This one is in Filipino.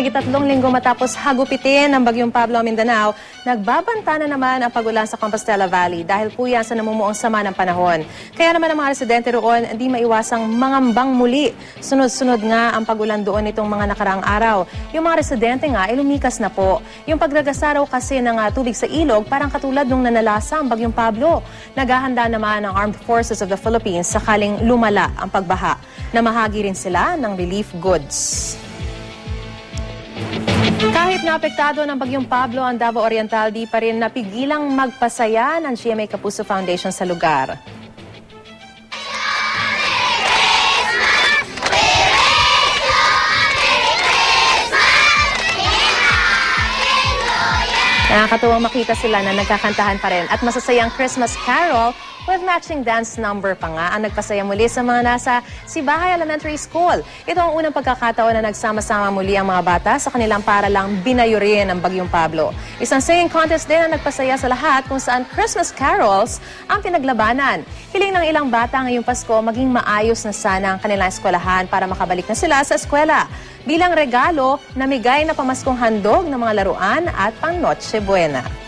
Mahigit tatlong linggo matapos hagupitin ng Bagyong Pablo Mindanao, nagbabanta na naman ang pagulan sa Compostela Valley dahil po yan sa namumuong sama ng panahon. Kaya naman ang mga residente roon hindi maiwasang mangambang muli. Sunod-sunod nga ang pagulan doon itong mga nakaraang araw. Yung mga residente nga ay lumikas na po. Yung pagdagasaraw kasi ng ah, tubig sa ilog parang katulad nung nanalasa ang Bagyong Pablo. Naghahanda naman ang Armed Forces of the Philippines sakaling lumala ang pagbaha. Namahagi rin sila ng relief goods. Kahit naapektado ng Bagyong Pablo ang Davao Oriental, di pa rin napigilang magpasaya ng GMA Kapuso Foundation sa lugar. Nakakatuwang makita sila na nagkakantahan pa rin at masasayang Christmas Carol with matching dance number pa nga ang nagpasaya muli sa mga nasa Sibahay Elementary School. Ito ang unang pagkakataon na nagsama-sama muli ang mga bata sa kanilang para lang binayurin ang Bagyong Pablo. Isang singing contest din ang nagpasaya sa lahat kung saan Christmas carols ang pinaglabanan. Hiling ng ilang bata ngayong Pasko maging maayos na sana ang kanilang eskwelahan para makabalik na sila sa eskwela. Bilang regalo, namigay na pamaskong handog ng mga laruan at pang Noche Buena.